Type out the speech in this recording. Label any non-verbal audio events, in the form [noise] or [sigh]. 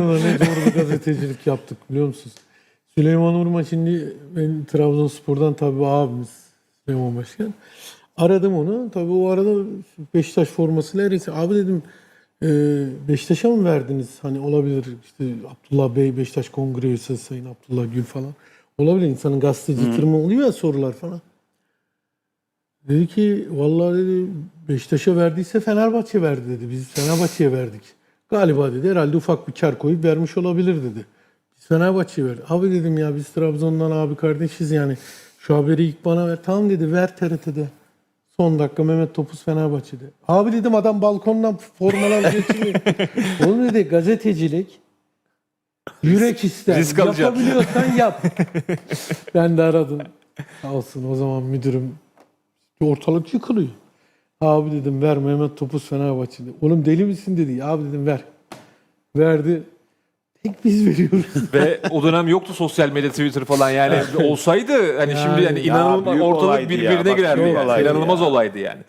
yani. da ne zor bir gazetecilik yaptık biliyor musunuz? Süleyman Urma şimdi ben Trabzonspor'dan tabii abimiz Süleyman Başkan. Aradım onu. Tabii o arada Beşiktaş formasıyla herisi. Abi dedim e, Beşiktaş'a mı verdiniz? Hani olabilir işte Abdullah Bey Beşiktaş Kongre üyesi Sayın Abdullah Gül falan. Olabilir insanın gazeteci tırmı oluyor ya sorular falan. Dedi ki vallahi dedi Beşiktaş'a verdiyse Fenerbahçe verdi dedi. Biz Fenerbahçe'ye verdik. Galiba dedi herhalde ufak bir kar koyup vermiş olabilir dedi. Biz Fenerbahçe'ye verdik. Abi dedim ya biz Trabzon'dan abi kardeşiz yani. Şu haberi ilk bana ver. Tamam dedi ver TRT'de. Son dakika Mehmet Topuz Fenerbahçe'de. Abi dedim adam balkondan formalar [laughs] geçiriyor. Oğlum dedi gazetecilik yürek ister. risk. Yapabiliyorsan yap. [laughs] ben de aradım. Sağ olsun o zaman müdürüm ortalık yıkılıyor. Abi dedim ver Mehmet Topuz Fenerbahçe'de. Oğlum deli misin dedi. Abi dedim ver. Verdi. Tek biz veriyoruz. [laughs] Ve o dönem yoktu sosyal medya Twitter falan yani [laughs] olsaydı hani şimdi Yani. yani Ya inanılmaz büyük ortalık olaydı ya. birbirine Bak, girerdi yani. olaydı İnanılmaz ya. olaydı yani.